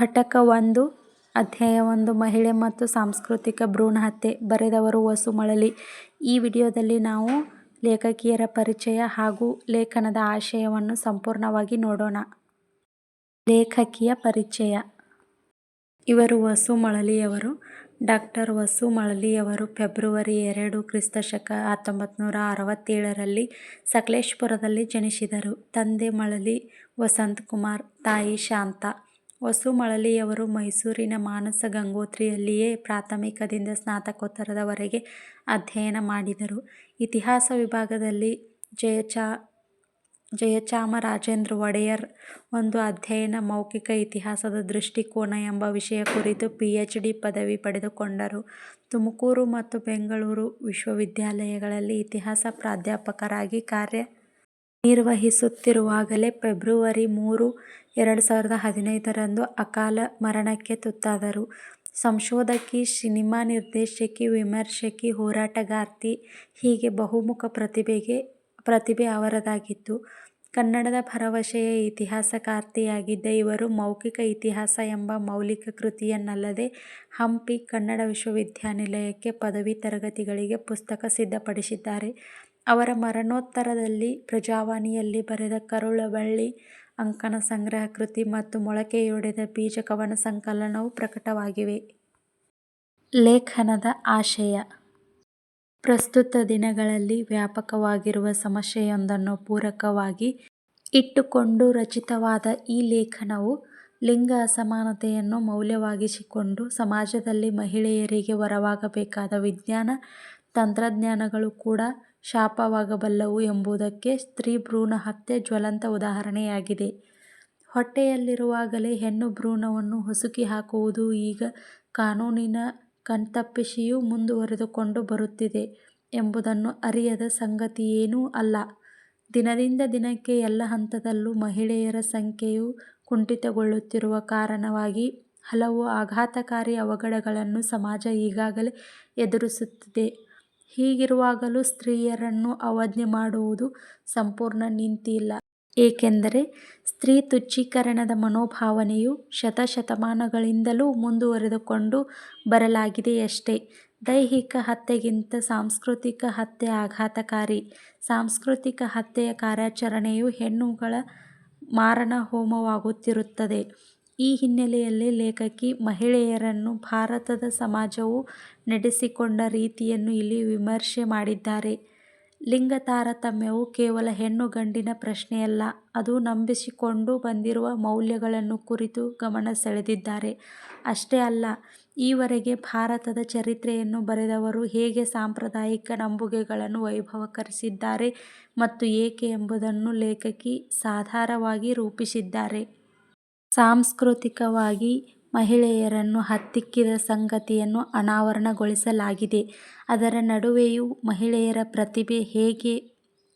ಘಟಕ ಒಂದು, ಅಧ್ಯಾಯ ಒಂದು, ಮಹಿಳೆ ಮತ್ತು ಸಾಂಸ್ಕೃತಿಕ ಭ್ರೂಣ ಹತ್ಯೆ, ಬರೆದವರು ವಸು ಮಳಲಿ ಈ ವಿಡಿಯೋದಲ್ಲಿ ನಾವು ಲೇಖಕಿಯರ ಪರಿಚಯ ಹಾಗೂ ಲೇಖನದ ಆಶಯವನ್ನು ಸಂಪೂರ್ಣವಾಗಿ ನೋಡೋಣ. ಲೇಖಕಿಯ ಪರಿಚಯ ಇವರು ವಸು ಮಳಲಿಯವರು. ಡಾಕ್ಟರ್ ವಸು ಮಳಲಿಯವರು ಫೆಬ್ರವರಿ ಎರಡು ಕ್ರಿಸ್ತಶಕ ಹತ್ತೊಂಬತ್ತನೂರ ಅರವತ್ತೇಳರಲ್ಲಿ ಸಕಲೇಶ್ಪುರದಲ್ಲಿ ಜನಿಸಿದರು. ತಂದೆ ಮಳಲಿ ವಸಂತ್ ಕುಮಾರ್ ತಾಯಿ ಶಾಂತಾ. ವಸು ಮಳಲಿಯವರು ಮೈಸೂರಿನ ಮಾನಸ ಗಂಗೋತ್ರಿಯಲ್ಲಿಯೇ ಪ್ರಾಥಮಿಕದಿಂದ ಸ್ನಾತಕೋತ್ತರದವರೆಗೆ ಅಧ್ಯಯನ ಮಾಡಿದರು. ಇತಿಹಾಸ ವಿಭಾಗದಲ್ಲಿ ಜಯಚಾಮರಾಜೇಂದ್ರ ಒಡೆಯರ್ ಒಂದು ಅಧ್ಯಯನ ಮೌಖಿಕ ಇತಿಹಾಸದ ದೃಷ್ಟಿಕೋನ ಎಂಬ ವಿಷಯ ಕುರಿತು ಪಿಎಚ್. ಡಿ. ಪದವಿ ಪಡೆದುಕೊಂಡರು. ತುಮಕೂರು ಮತ್ತು ಬೆಂಗಳೂರು ವಿಶ್ವವಿದ್ಯಾಲಯಗಳಲ್ಲಿ ಇತಿಹಾಸ ಪ್ರಾಧ್ಯಾಪಕರಾಗಿ ಕಾರ್ಯ ನಿರ್ವಹಿಸುತ್ತಿರುವಾಗಲೇ ಫೆಬ್ರವರಿ ಮೂರು, ಎರಡು ಸಾವಿರದ ಹದಿನೈದರಂದು ಅಕಾಲ ಮರಣಕ್ಕೆ ತುತ್ತಾದರು. ಸಂಶೋಧಕಿ, ಸಿನಿಮಾ ನಿರ್ದೇಶಕಿ, ವಿಮರ್ಶಕಿ, ಹೋರಾಟಗಾರ್ತಿ ಹೀಗೆ ಬಹುಮುಖ ಪ್ರತಿಭೆ ಅವರದಾಗಿತ್ತು. ಕನ್ನಡದ ಭರವಸೆಯ ಇತಿಹಾಸಕಾರ್ತಿಯಾಗಿದ್ದ ಇವರು ಮೌಖಿಕ ಇತಿಹಾಸ ಎಂಬ ಮೌಲಿಕ ಕೃತಿಯನ್ನಲ್ಲದೆ ಹಂಪಿ ಕನ್ನಡ ವಿಶ್ವವಿದ್ಯಾನಿಲಯಕ್ಕೆ ಪದವಿ ತರಗತಿಗಳಿಗೆ ಪುಸ್ತಕ ಸಿದ್ಧಪಡಿಸಿದ್ದಾರೆ. ಅವರ ಮರಣೋತ್ತರದಲ್ಲಿ ಪ್ರಜಾವಾಣಿಯಲ್ಲಿ ಬರೆದ ಕರುಳಬಳ್ಳಿ ಅಂಕಣ ಸಂಗ್ರಹ ಕೃತಿ ಮತ್ತು ಮೊಳಕೆಯೊಡೆದ ಬೀಜ ಕವನ ಸಂಕಲನವು ಪ್ರಕಟವಾಗಿವೆ. ಲೇಖನದ ಆಶಯ ಪ್ರಸ್ತುತ ದಿನಗಳಲ್ಲಿ ವ್ಯಾಪಕವಾಗಿರುವ ಸಮಸ್ಯೆಯೊಂದನ್ನು ಪೂರಕವಾಗಿ ಇಟ್ಟುಕೊಂಡು ರಚಿತವಾದ ಈ ಲೇಖನವು ಲಿಂಗ ಅಸಮಾನತೆಯನ್ನು ಮೌಲ್ಯವಾಗಿಸಿಕೊಂಡು ಸಮಾಜದಲ್ಲಿ ಮಹಿಳೆಯರಿಗೆ ವರವಾಗಬೇಕಾದ ವಿಜ್ಞಾನ, ತಂತ್ರಜ್ಞಾನಗಳು ಕೂಡ ಶಾಪವಾಗಬಲ್ಲವು ಎಂಬುದಕ್ಕೆ ಸ್ತ್ರೀ ಭ್ರೂಣ ಹತ್ಯೆ ಜ್ವಲಂತ ಉದಾಹರಣೆಯಾಗಿದೆ. ಹೊಟ್ಟೆಯಲ್ಲಿರುವಾಗಲೇ ಹೆಣ್ಣು ಭ್ರೂಣವನ್ನು ಹೊಸುಕಿ ಹಾಕುವುದು ಈಗ ಕಾನೂನಿನ ಕಣ್ತಪ್ಪಿಸಿಯೂ ಮುಂದುವರೆದುಕೊಂಡು ಬರುತ್ತಿದೆ ಎಂಬುದನ್ನು ಅರಿಯದ ಸಂಗತಿಯೇನೂ ಅಲ್ಲ. ದಿನದಿಂದ ದಿನಕ್ಕೆ ಎಲ್ಲ ಹಂತದಲ್ಲೂ ಮಹಿಳೆಯರ ಸಂಖ್ಯೆಯು ಕುಂಠಿತಗೊಳ್ಳುತ್ತಿರುವ ಕಾರಣವಾಗಿ ಹಲವು ಆಘಾತಕಾರಿ ಅವಘಡಗಳನ್ನು ಸಮಾಜ ಈಗಾಗಲೇ ಎದುರಿಸುತ್ತಿದೆ. ಹೀಗಿರುವಾಗಲೂ ಸ್ತ್ರೀಯರನ್ನು ಅವಜ್ಞೆ ಮಾಡುವುದು ಸಂಪೂರ್ಣ ನಿಂತಿಲ್ಲ. ಏಕೆಂದರೆ ಸ್ತ್ರೀ ತುಚ್ಛೀಕರಣದ ಮನೋಭಾವನೆಯು ಶತಶತಮಾನಗಳಿಂದಲೂ ಮುಂದುವರೆದುಕೊಂಡು ಬರಲಾಗಿದೆಯಷ್ಟೆ. ದೈಹಿಕ ಹತ್ಯೆಗಿಂತ ಸಾಂಸ್ಕೃತಿಕ ಹತ್ಯೆ ಆಘಾತಕಾರಿ. ಸಾಂಸ್ಕೃತಿಕ ಹತ್ಯೆಯ ಕಾರ್ಯಾಚರಣೆಯು ಹೆಣ್ಣುಗಳ ಮಾರಣಹೋಮವಾಗುತ್ತಿರುತ್ತದೆ. ಈ ಹಿನ್ನೆಲೆಯಲ್ಲಿ ಲೇಖಕಿ ಮಹಿಳೆಯರನ್ನು ಭಾರತದ ಸಮಾಜವು ನಡೆಸಿಕೊಂಡ ರೀತಿಯನ್ನು ಇಲ್ಲಿ ವಿಮರ್ಶೆ ಮಾಡಿದ್ದಾರೆ. ಲಿಂಗ ತಾರತಮ್ಯವು ಕೇವಲ ಹೆಣ್ಣು-ಗಂಡಿನ ಪ್ರಶ್ನೆಯಲ್ಲ. ಅದು ನಂಬಿಸಿಕೊಂಡು ಬಂದಿರುವ ಮೌಲ್ಯಗಳನ್ನು ಕುರಿತು ಗಮನ ಸೆಳೆದಿದ್ದಾರೆ. ಅಷ್ಟೇ ಅಲ್ಲ, ಈವರೆಗೆ ಭಾರತದ ಚರಿತ್ರೆಯನ್ನು ಬರೆದವರು ಹೇಗೆ ಸಾಂಪ್ರದಾಯಿಕ ನಂಬುಗೆಗಳನ್ನು ವೈಭವಕರಿಸಿದ್ದಾರೆ ಮತ್ತು ಏಕೆ ಎಂಬುದನ್ನು ಲೇಖಕಿ ಸಾಧಾರವಾಗಿ ರೂಪಿಸಿದ್ದಾರೆ. ಸಾಂಸ್ಕೃತಿಕವಾಗಿ ಮಹಿಳೆಯರನ್ನು ಹತ್ತಿಕ್ಕಿದ ಸಂಗತಿಯನ್ನು ಅನಾವರಣಗೊಳಿಸಲಾಗಿದೆ. ಅದರ ನಡುವೆಯೂ ಮಹಿಳೆಯರ ಪ್ರತಿಭೆ ಹೇಗೆ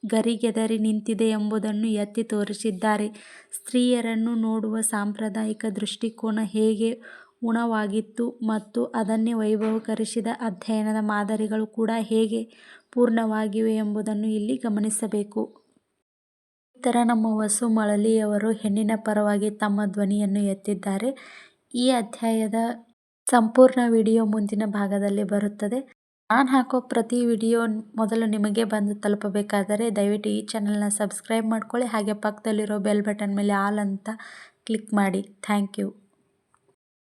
ಗರಿಗೆದರಿ ನಿಂತಿದೆ ಎಂಬುದನ್ನು ಎತ್ತಿ ತೋರಿಸಿದ್ದಾರೆ. ಸ್ತ್ರೀಯರನ್ನು ನೋಡುವ ಸಾಂಪ್ರದಾಯಿಕ ದೃಷ್ಟಿಕೋನ ಹೇಗೆ ಉಣವಾಗಿತ್ತು ಮತ್ತು ಅದನ್ನೇ ವೈಭವೀಕರಿಸಿದ ಅಧ್ಯಯನದ ಮಾದರಿಗಳು ಕೂಡ ಹೇಗೆ ಪೂರ್ಣವಾಗಿವೆ ಎಂಬುದನ್ನು ಇಲ್ಲಿ ಗಮನಿಸಬೇಕು. ನಂತರ ನಮ್ಮ ವಸು ಮಳಲಿಯವರು ಹೆಣ್ಣಿನ ಪರವಾಗಿ ತಮ್ಮ ಧ್ವನಿಯನ್ನು ಎತ್ತಿದ್ದಾರೆ. ಈ ಅಧ್ಯಾಯದ ಸಂಪೂರ್ಣ ವಿಡಿಯೋ ಮುಂದಿನ ಭಾಗದಲ್ಲಿ ಬರುತ್ತದೆ. ನಾನು ಹಾಕೋ ಪ್ರತಿ ವಿಡಿಯೋ ಮೊದಲು ನಿಮಗೆ ಬಂದು ತಲುಪಬೇಕಾದರೆ ದಯವಿಟ್ಟು ಈ ಚಾನಲ್ನ ಸಬ್ಸ್ಕ್ರೈಬ್ ಮಾಡ್ಕೊಳ್ಳಿ ಹಾಗೆ ಪಕ್ಕದಲ್ಲಿರೋ ಬೆಲ್ ಬಟನ್ ಮೇಲೆ ಆಲ್ ಅಂತ ಕ್ಲಿಕ್ ಮಾಡಿ. Thank you